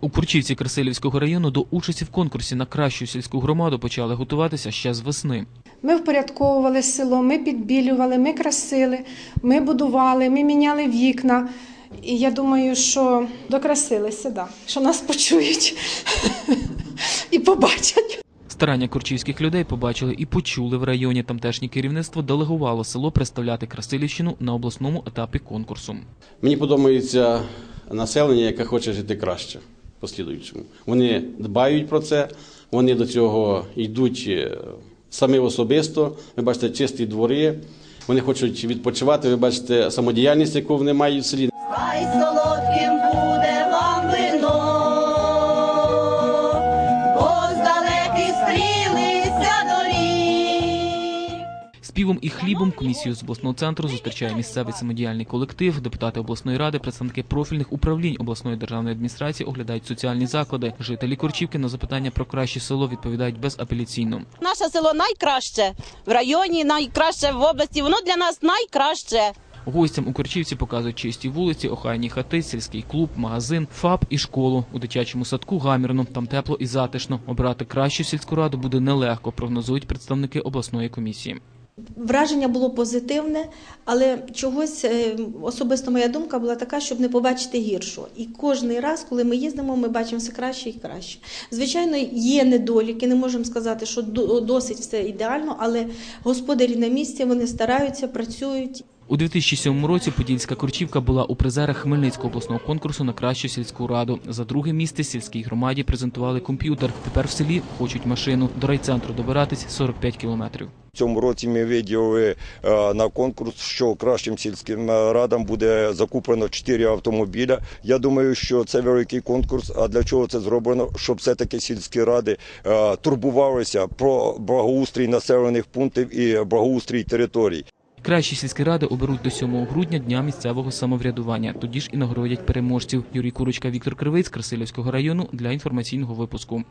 У Курчівці Красилівського району до участі в конкурсі на кращу сільську громаду почали готуватися ще з весни. Ми впорядковували село, ми підбілювали, ми красили, ми будували, ми міняли вікна. І я думаю, що докрасилися, да, що нас почують і побачать. Старання курчівських людей побачили і почули в районі. Тамтешнє керівництво делегувало село представляти Красилівщину на обласному етапі конкурсу. Мені подобається населення, яке хоче жити краще послідуючому. Вони дбають про це, вони до цього йдуть е, самі особисто. Ви бачите, чисті двори. Вони хочуть відпочивати. Ви бачите самодіяльність, яку вони мають в селі. Хай солодким буде Співом і хлібом комісію з обласного центру зустрічає місцевий самодіяльний колектив, депутати обласної ради, представники профільних управлінь обласної державної адміністрації оглядають соціальні заклади. Жителі Корчівки на запитання про краще село відповідають безапеляційно. Наше село найкраще в районі, найкраще в області. Воно для нас найкраще. Гостям у Корчівці показують чисті вулиці, охайні хати, сільський клуб, магазин, ФАП і школу. У дитячому садку гамірно, там тепло і затишно. Обрати кращу сільську раду буде нелегко, прогнозують представники обласної комісії. Враження було позитивне, але чогось е, особисто моя думка була така, щоб не побачити гіршого. І кожен раз, коли ми їздимо, ми бачимо все краще і краще. Звичайно, є недоліки, не можемо сказати, що досить все ідеально, але господарі на місці вони стараються, працюють. У 2007 році Подільська Корчівка була у призерах Хмельницького обласного конкурсу на кращу сільську раду. За друге місце сільській громаді презентували комп'ютер. Тепер в селі хочуть машину. До райцентру добиратись 45 кілометрів. Цьому році ми виділили е, на конкурс, що кращим сільським е, радам буде закуплено 4 автомобіля. Я думаю, що це великий конкурс. А для чого це зроблено? Щоб все-таки сільські ради е, турбувалися про благоустрій населених пунктів і благоустрій територій. Кращі сільські ради оберуть до 7 грудня дня місцевого самоврядування. Тоді ж і нагородять переможців. Юрій Курочка, Віктор Кривий з Красилівського району для інформаційного випуску.